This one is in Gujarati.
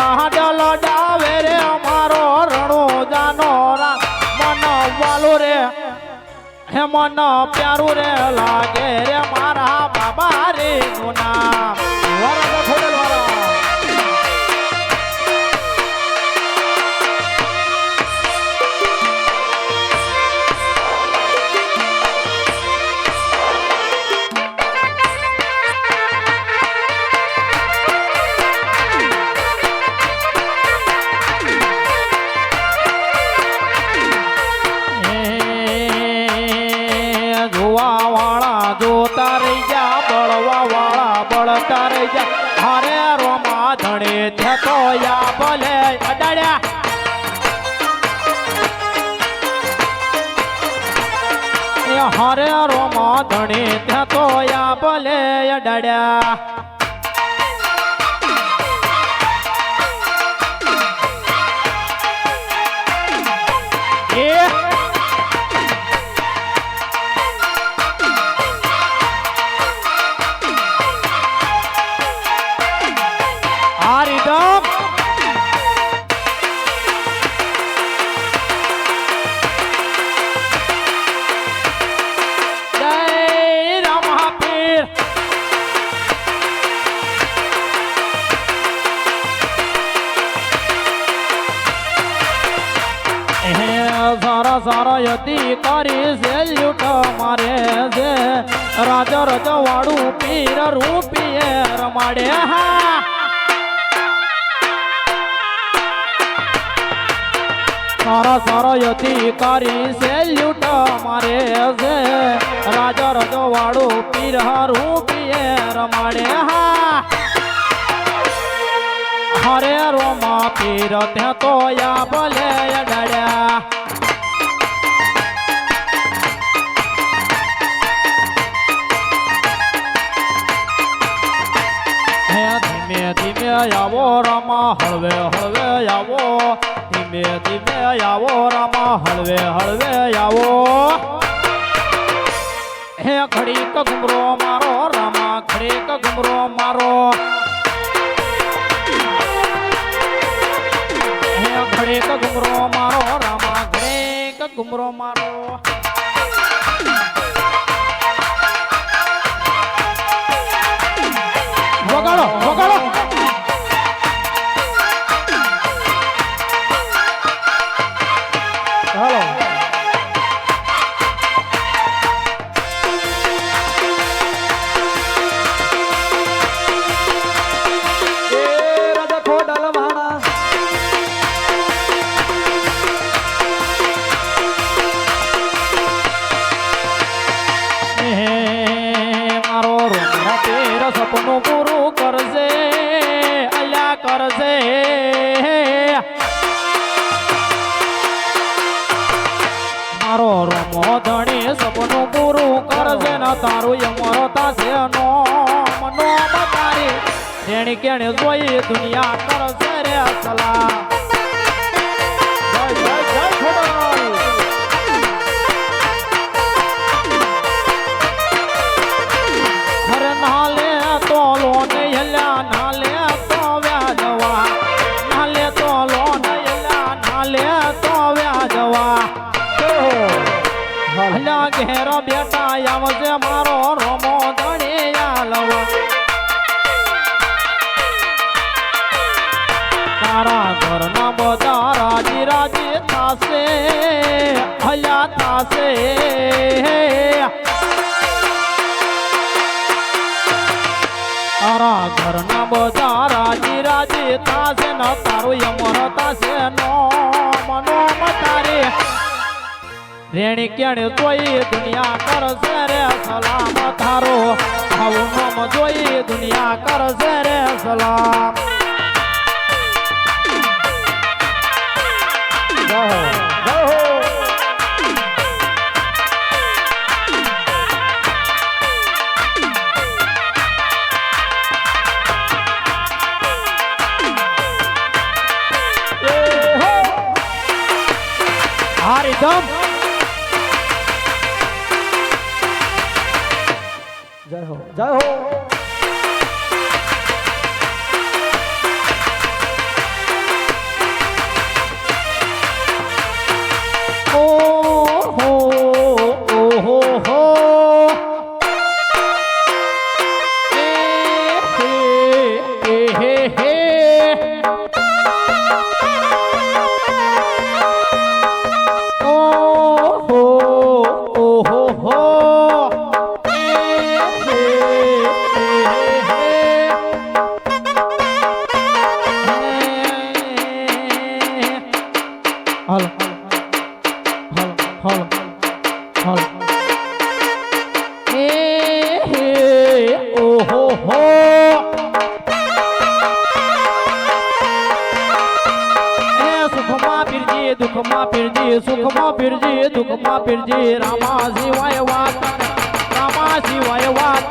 વાડલ ડાવે રે અમારો રણુજાનો મન વાલો રે હે મન પ્યારું રે લાગે રે મારા બાબા રે ગુના વરદ ખોડેલો રહી જા બળવા વાળા બળતા રહી જા હરે રોમા ધણે થતો યા ભલે અડાડ્યા. હરે રોમા ધણે થતો યા ભલે અડાડ્યા. સારા સારા અધિકારી છે લૂટ મારે છે રાજા રજવાડું પીર રૂપીએ રમાડે હા. સારા સારા અધિકારી છે લૂટ મારે છે રાજા રજવાડું પીર રૂપીએ રમાડે હા. હરે રોમા પીર ત્યાં તો યા ભલે અડાડ્યા. આવો, રામા, હળવે હળવે, આવો. ધીમે ધીમે આવો, રામા, હળવે હળવે, આવો. હે ખડી ઘુમરો મારો, રામા ખડી ઘુમરો મારો. હે ખડી ઘુમરો મારો, રામા ઘડીક ઘુમરો મારો. રમો ધણી સપનું પૂરું કરશે ને તારું યમરો તાસે નો મનો બતારી જેણી કેણે જોઈ દુનિયા કરશે રે સલા. તારા ઘરના બધા રાજી રાજી થાશે હયા થાશે. તારા ઘરના બધા રાજી રાજી થાશે, ન તારું યમર થાશે નો મનો મતારે રેણી કેણે જોઈ દુનિયા કરશે રે સલામ તારો આવું નોમ જોઈ દુનિયા કરશે રે સલામ જય હો. જય હો. જય હો જય દુઃખમાં પીરજી સુખમાં પીરજી દુઃખમાં પીરજી રામા સિવાય વાત રામા સિવાય વાત.